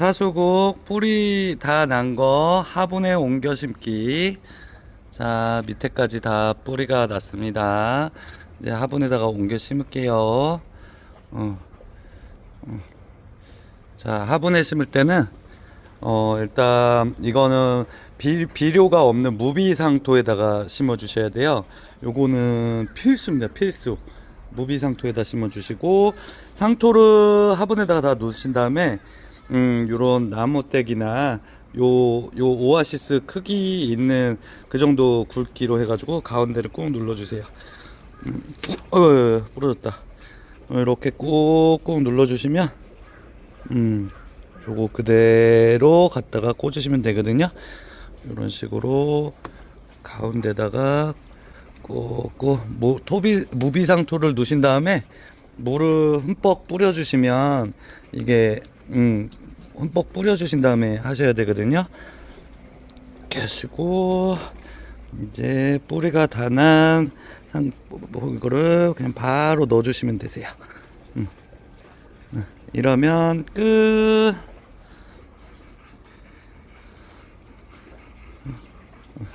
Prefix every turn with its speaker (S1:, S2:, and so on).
S1: 차수국 뿌리 다 난 거 화분에 옮겨 심기. 자, 밑에까지 다 뿌리가 났습니다. 이제 화분에다가 옮겨 심을게요. 어. 어. 자, 화분에 심을 때는 어, 일단 이거는 비, 비료가 없는 무비상토에다가 심어 주셔야 돼요. 요거는 필수입니다. 필수. 무비상토에다 심어 주시고 상토를 화분에다가 다 놓으신 다음에 음, 요런 나무떼기나 요, 요 오아시스 크기 있는 그 정도 굵기로 해가지고 가운데를 꾹 눌러주세요. 음, 어, 부러졌다. 어, 이렇게 꾹꾹 눌러주시면, 음, 요거 그대로 갖다가 꽂으시면 되거든요. 이런 식으로 가운데다가 꾹꾹 모, 토비, 무비상토를 놓으신 다음에 물을 흠뻑 뿌려주시면 이게 음, 흠뻑 뿌려주신 다음에 하셔야 되거든요. 계시고 이제 뿌리가 다 난 상, 뭐, 이거를 그냥 바로 넣어주시면 되세요. 음. 음, 이러면 끝! 음.